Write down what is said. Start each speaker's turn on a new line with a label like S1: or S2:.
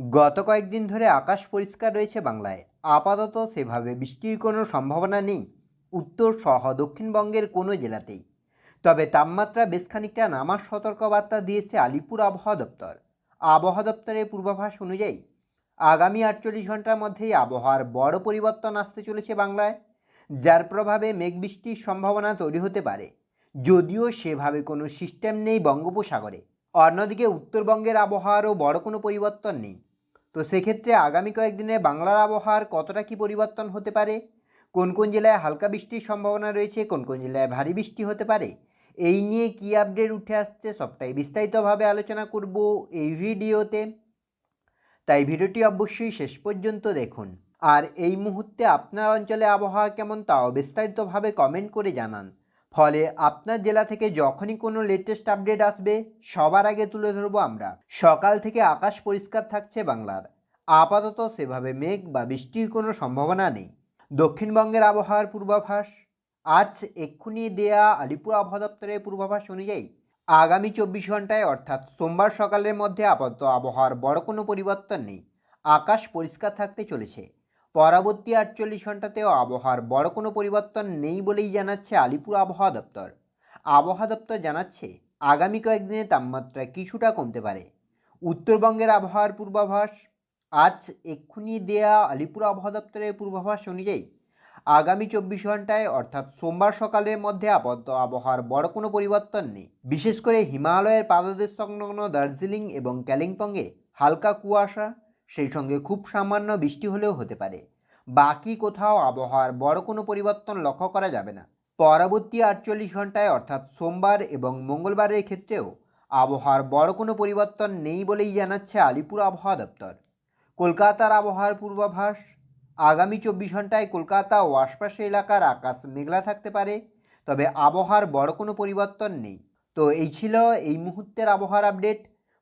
S1: গত কয়েকদিন ধরে আকাশ পরিষ্কার রয়েছে বাংলায়। আপাতত সেভাবে বৃষ্টির কোনো সম্ভাবনা নেই। উত্তর সহ দক্ষিণবঙ্গের কোনো জেলাতেই। তবে তাপমাত্রা বেশ খানিকটা নামার সতর্কবার্তা দিয়েছে আলিপুর আবহাওয়া দপ্তর। আবহাওয়া দপ্তরের পূর্বাভাস অনুযায়ী, আগামী আটচল্লিশ ঘণ্টার মধ্যেই আবহাওয়ার বড় পরিবর্তন আসতে চলেছে বাংলায়, যার প্রভাবে মেঘ বৃষ্টির সম্ভাবনা তৈরি হতে পারে। যদিও সেভাবে কোনো সিস্টেম নেই বঙ্গোপসাগরে। অন্যদিকে উত্তরবঙ্গের আবহাওয়ারও বড় কোনো পরিবর্তন নেই। তো সেক্ষেত্রে আগামী কয়েকদিনে বাংলার আবহাওয়ার কতটা কি পরিবর্তন হতে পারে? কোন কোন জেলায় হালকা বৃষ্টির সম্ভাবনা রয়েছে, কোন কোন জেলায় ভারী বৃষ্টি হতে পারে? এই নিয়ে কী আপডেট উঠে আসছে সবটাই বিস্তারিতভাবে আলোচনা করব এই ভিডিওতে। তাই ভিডিওটি অবশ্যই শেষ পর্যন্ত দেখুন। আর এই মুহূর্তে আপনার অঞ্চলে আবহাওয়া কেমন, তাও বিস্তারিতভাবে কমেন্ট করে জানান। ফলে আপনার জেলা থেকে যখনই কোনো লেটেস্ট আপডেট আসবে, সবার আগে তুলে ধরবো আমরা। সকাল থেকে আকাশ পরিষ্কার থাকছে বাংলার। আপাতত সেভাবে মেঘ বা বৃষ্টির কোনো সম্ভাবনা নেই। দক্ষিণবঙ্গের আবহাওয়ার পূর্বাভাস? আজ এক্ষুনি দেয়া আলিপুর আবহাওয়া দপ্তরের পূর্বাভাস অনুযায়ী, আগামী চব্বিশ ঘন্টায় অর্থাৎ সোমবার সকালের মধ্যে আপাতত আবহাওয়ার বড় কোনো পরিবর্তন নেই। আকাশ পরিষ্কার থাকতে চলেছে। পরবর্তী আটচল্লিশ ঘন্টাতেও আবহাওয়ার বড় কোনো পরিবর্তন নেই বলেই জানাচ্ছে আলিপুর আবহাওয়া দপ্তর। আবহাওয়া দপ্তর জানাচ্ছে, আগামী কয়েকদিনে তাপমাত্রা কিছুটা কমতে পারে। উত্তরবঙ্গের আবহাওয়ার পূর্বাভাস, আজ এক্ষুনি দেয়া আলিপুর আবহাওয়া দপ্তরের পূর্বাভাস অনুযায়ী, আগামী চব্বিশ ঘন্টায় অর্থাৎ সোমবার সকালের মধ্যে আপাতত আবহাওয়ার বড় কোনো পরিবর্তন নেই। বিশেষ করে হিমালয়ের পাদদেশ সংলগ্ন দার্জিলিং এবং কালিম্পংয়ে হালকা কুয়াশা সেই সঙ্গে খুব সামান্য বৃষ্টি হলেও হতে পারে। বাকি কোথাও আবহাওয়ার বড় কোনো পরিবর্তন লক্ষ্য করা যাবে না। পরবর্তী আটচল্লিশ ঘন্টায় অর্থাৎ সোমবার এবং মঙ্গলবারের ক্ষেত্রেও আবহাওয়ার বড় কোনো পরিবর্তন নেই বলেই জানাচ্ছে আলিপুর আবহাওয়া দপ্তর। কলকাতার আবহাওয়ার পূর্বাভাস, আগামী চব্বিশ ঘন্টায় কলকাতা ও আশপাশের এলাকার আকাশ মেঘলা থাকতে পারে, তবে আবহাওয়ার বড় কোনো পরিবর্তন নেই। তো এই ছিল এই মুহূর্তের আবহাওয়ার আপডেট।